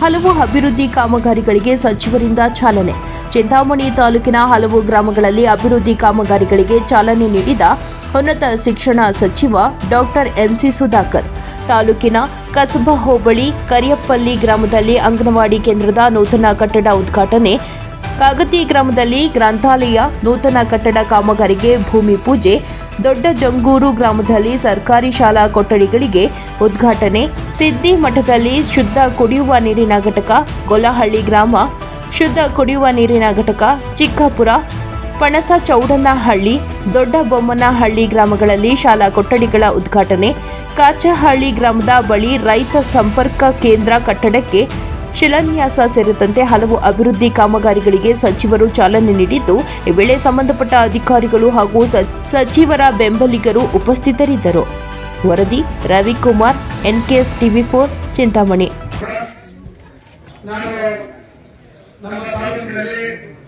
ಹಲವು ಅಭಿವೃದ್ಧಿ ಕಾಮಗಾರಿಗಳಿಗೆ ಸಚಿವರಿಂದ ಚಾಲನೆ. ಚಿಂತಾಮಣಿ ತಾಲೂಕಿನ ಹಲವು ಗ್ರಾಮಗಳಲ್ಲಿ ಅಭಿವೃದ್ಧಿ ಕಾಮಗಾರಿಗಳಿಗೆ ಚಾಲನೆ ನೀಡಿದ ಉನ್ನತ ಶಿಕ್ಷಣ ಸಚಿವ ಡಾಕ್ಟರ್ ಎಂಸಿ ಸುಧಾಕರ್. ತಾಲೂಕಿನ ಕಸಬಾ ಹೋಬಳಿ ಕರಿಯಪ್ಪಲ್ಲಿ ಗ್ರಾಮದಲ್ಲಿ ಅಂಗನವಾಡಿ ಕೇಂದ್ರದ ನೂತನ ಕಟ್ಟಡ ಉದ್ಘಾಟನೆ ಕಾಗತಿ ಗ್ರಾಮದಲ್ಲಿ ಗ್ರಂಥಾಲಯ, ನೂತನ ಕಟ್ಟಡ ಕಾಮಗಾರಿಗೆ ಭೂಮಿ ಪೂಜೆ, ದೊಡ್ಡ ಜಂಗೂರು ಗ್ರಾಮದಲ್ಲಿ ಸರ್ಕಾರಿ ಶಾಲಾ ಕೊಠಡಿಗಳಿಗೆ ಉದ್ಘಾಟನೆ. ಸಿದ್ದಿ ಮಠದಲ್ಲಿ ಶುದ್ಧ ಕುಡಿಯುವ ನೀರಿನ ಘಟಕ, ಗೊಲಹಳ್ಳಿ ಗ್ರಾಮ, ಶುದ್ಧ ಕುಡಿಯುವ ನೀರಿನ ಘಟಕ, ಚಿಕ್ಕಾಪುರ, ಪಣಸ ಚೌಡನಹಳ್ಳಿ, ದೊಡ್ಡ ಬೊಮ್ಮನಹಳ್ಳಿ ಗ್ರಾಮಗಳಲ್ಲಿ ಶಾಲಾ ಕೊಠಡಿಗಳ ಉದ್ಘಾಟನೆ. ಕಾಚಹಳ್ಳಿ ಗ್ರಾಮದ ಬಳಿ ರೈತ ಸಂಪರ್ಕ ಕೇಂದ್ರ ಕಟ್ಟಡಕ್ಕೆ ಶಿಲಾನ್ಯಾಸ ಸೇರಿದಂತೆ ಹಲವು ಅಭಿವೃದ್ಧಿ ಕಾಮಗಾರಿಗಳಿಗೆ ಸಚಿವರು ಚಾಲನೆ ನೀಡಿದ್ದು ಈ ವೇಳೆ ಸಂಬಂಧಪಟ್ಟ ಅಧಿಕಾರಿಗಳು ಹಾಗೂ ಸ- ಸಚಿವರ ಬೆಂಬಲಿಗರು ಉಪಸ್ಥಿತರಿದ್ದರು ವರದಿ Ravikumar NKS TV for Chintamani ನಾನು ನಮ್ಮ ತಾಲೂಕಿನಲ್ಲಿ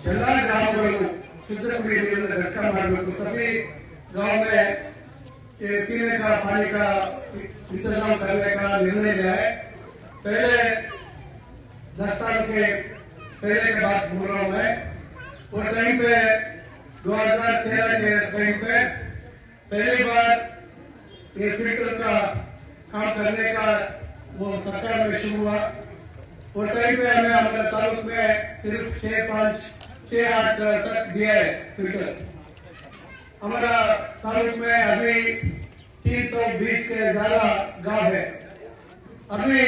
ಎಲ್ಲ ಗ್ರಾಮಗಳಿಗೂ ಶುದ್ಧ कुड़िए ನೀರಿನ ಘಟಕ ಮಾಡಬೇಕು सभी गांव में ये पीने का पानी का इंतजाम करने का निर्णय लिया है पहले दस साल के पहले के बात बोल रहा हूँ मैं। वो टाइम पे 2013 के टाइम पे पहली बार ये फ़िल्टर का काम करने का वो सरकार में शुरू हुआ। वो टाइम पे हमें हमारे तालुक में सिर्फ़ छह पाँच, छह आठ तक दिया है फ़िल्टर। हमारा तालुक में अभी तीन सौ बीस से ज़्यादा गाँव है। अभी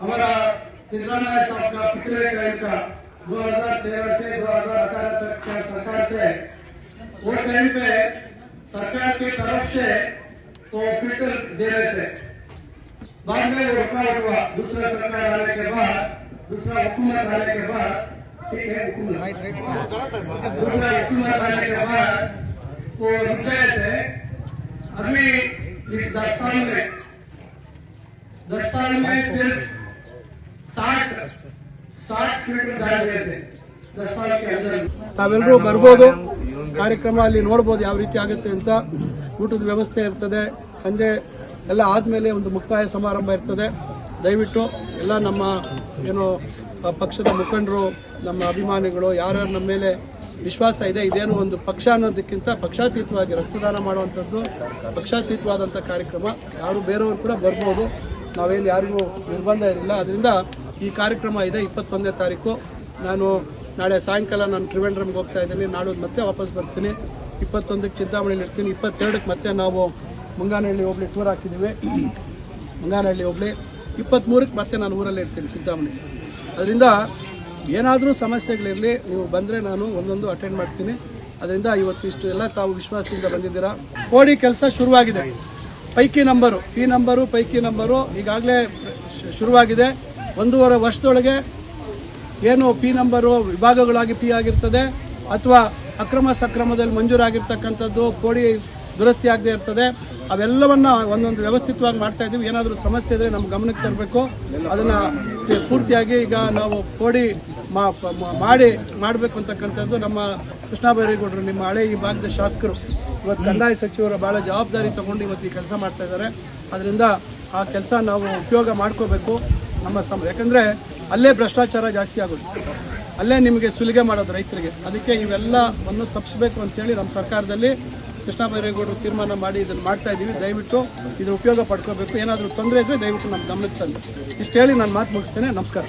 हमारा सिद्धरामैया साहब का पिछले टाइम का। 2013 से 2018 तक का सरकार थे। वो टाइम पे सरकार की तरफ़ से तो फ़िल्टर दे रहे थे। बाद में रुकावट हुआ, दूसरा सरकार आने के बाद, दूसरा हुकूमत आने के बाद, ठीक है, हुकूमत। दूसरा हुकूमत आने के बाद वो रुक गए थे। अभी इस दस साल में, दस साल में सिर्फ़ ತಾವೆಲ್ಲರೂ ಬರ್ಬೋದು. ಕಾರ್ಯಕ್ರಮ ಅಲ್ಲಿ ನೋಡ್ಬೋದು ಯಾವ ರೀತಿ ಆಗುತ್ತೆ ಅಂತ. ಊಟದ ವ್ಯವಸ್ಥೆ ಇರ್ತದೆ. ಸಂಜೆ ಎಲ್ಲ ಆದಮೇಲೆ ಒಂದು ಮುಕ್ತಾಯ ಸಮಾರಂಭ ಇರ್ತದೆ. ದಯವಿಟ್ಟು ಎಲ್ಲ ನಮ್ಮ ಏನು ಪಕ್ಷದ ಮುಖಂಡರು, ನಮ್ಮ ಅಭಿಮಾನಿಗಳು ಯಾರ್ಯಾರು ನಮ್ಮ ಮೇಲೆ ವಿಶ್ವಾಸ ಇದೆ, ಇದೇನು ಒಂದು ಪಕ್ಷ ಅನ್ನೋದಕ್ಕಿಂತ ಪಕ್ಷಾತೀತವಾಗಿ ರಕ್ತದಾನ ಮಾಡುವಂಥದ್ದು ಪಕ್ಷಾತೀತವಾದಂಥ ಕಾರ್ಯಕ್ರಮ. ಯಾರು ಬೇರೆಯವರು ಕೂಡ ಬರ್ಬೋದು. ನಾವೇನು ಯಾರಿಗೂ ನಿರ್ಬಂಧ ಇರಲಿಲ್ಲ. ಅದರಿಂದ ಈ ಕಾರ್ಯಕ್ರಮ ಇದೆ ಇಪ್ಪತ್ತೊಂದನೇ ತಾರೀಕು. ನಾನು ನಾಳೆ ಸಾಯಂಕಾಲ ನಾನು ತ್ರಿವೇಂದ್ರಮ್ಗೆ ಹೋಗ್ತಾ ಇದ್ದೀನಿ. ನಾಡೋದು ಮತ್ತೆ ವಾಪಸ್ ಬರ್ತೀನಿ. ಇಪ್ಪತ್ತೊಂದಕ್ಕೆ ಚಿಂತಾಮಣಿಲಿ ಇರ್ತೀನಿ. ಇಪ್ಪತ್ತೆರಡಕ್ಕೆ ಮತ್ತೆ ನಾವು ಮುಂಗಾನಹಳ್ಳಿ ಹೋಬಳಿ ಟೂರ್ ಹಾಕಿದ್ದೀವಿ. ಮುಂಗಾನಹಳ್ಳಿ ಹೋಬಳಿ. ಇಪ್ಪತ್ತ್ಮೂರಕ್ಕೆ ಮತ್ತೆ ನಾನು ಊರಲ್ಲಿ ಇರ್ತೀನಿ ಚಿಂತಾಮಣಿ ಅದರಿಂದ ಏನಾದರೂ ಸಮಸ್ಯೆಗಳಿರಲಿ, ನೀವು ಬಂದರೆ ನಾನು ಒಂದೊಂದು ಅಟೆಂಡ್ ಮಾಡ್ತೀನಿ. ಅದರಿಂದ ಇವತ್ತು ಇಷ್ಟು ಎಲ್ಲ ತಾವು ವಿಶ್ವಾಸದಿಂದ ಬಂದಿದ್ದೀರಾ. ಕೋಡಿ ಕೆಲಸ ಶುರುವಾಗಿದೆ. ಪೈಕಿ ನಂಬರು ಈ ನಂಬರು ಪೈಕಿ ನಂಬರು ಈಗಾಗಲೇ ಶುರುವಾಗಿದೆ. ಒಂದೂವರೆ ವರ್ಷದೊಳಗೆ ಏನು ಪಿ ನಂಬರು ವಿಭಾಗಗಳಾಗಿ ಪಿ ಆಗಿರ್ತದೆ, ಅಥವಾ ಅಕ್ರಮ ಸಕ್ರಮದಲ್ಲಿ ಮಂಜೂರಾಗಿರ್ತಕ್ಕಂಥದ್ದು ಕೋಡಿ ದುರಸ್ತಿ ಆಗದೆ ಇರ್ತದೆ. ಅವೆಲ್ಲವನ್ನ ಒಂದೊಂದು ವ್ಯವಸ್ಥಿತವಾಗಿ ಮಾಡ್ತಾ ಇದ್ದೀವಿ. ಏನಾದರೂ ಸಮಸ್ಯೆ ಇದ್ರೆ ನಮ್ಮ ಗಮನಕ್ಕೆ ತರಬೇಕು. ಅದನ್ನ ಪೂರ್ತಿಯಾಗಿ ಈಗ ನಾವು ಕೋಡಿ ಮಾಡಿ ಮಾಡಬೇಕು ಅಂತಕ್ಕಂಥದ್ದು ನಮ್ಮ ಕೃಷ್ಣ ಬೈರೇಗೌಡರು, ನಿಮ್ಮ ಹಳೆ ಈ ಭಾಗದ ಶಾಸಕರು. ಇವತ್ತು ಕಂದಾಯ ಸಚಿವರು ಬಹಳ ಜವಾಬ್ದಾರಿ ತಗೊಂಡು ಇವತ್ತು ಈ ಕೆಲಸ ಮಾಡ್ತಾ ಇದ್ದಾರೆ. ಅದರಿಂದ ಆ ಕೆಲಸ ನಾವು ಉಪಯೋಗ ಮಾಡ್ಕೋಬೇಕು. ನಮ್ಮ ಸಮ ಯಾಕಂದ್ರೆ ಅಲ್ಲೇ ಭ್ರಷ್ಟಾಚಾರ ಜಾಸ್ತಿ ಆಗೋದು ಅಲ್ಲೇ ನಿಮಗೆ ಸುಲಿಗೆ ಮಾಡೋದು ರೈತರಿಗೆ. ಅದಕ್ಕೆ ಇವೆಲ್ಲವನ್ನು ತಪ್ಪಿಸ್ಬೇಕು ಅಂತೇಳಿ ನಮ್ಮ ಸರ್ಕಾರದಲ್ಲಿ ಕೃಷ್ಣ ಬೈರೇಗೌಡರು ತೀರ್ಮಾನ ಮಾಡಿ ಇದನ್ನು ಮಾಡ್ತಾ ಇದ್ದೀವಿ ದಯವಿಟ್ಟು ಇದು ಉಪಯೋಗ ಪಡ್ಕೋಬೇಕು. ಏನಾದರೂ ತೊಂದರೆ ಇದ್ದರೆ ದಯವಿಟ್ಟು ನಮ್ಮ ಗಮನಕ್ಕೆ ತಂದು. ಇಷ್ಟು ಹೇಳಿ ನಾನು ಮಾತು ಮುಗಿಸ್ತೇನೆ. ನಮಸ್ಕಾರ.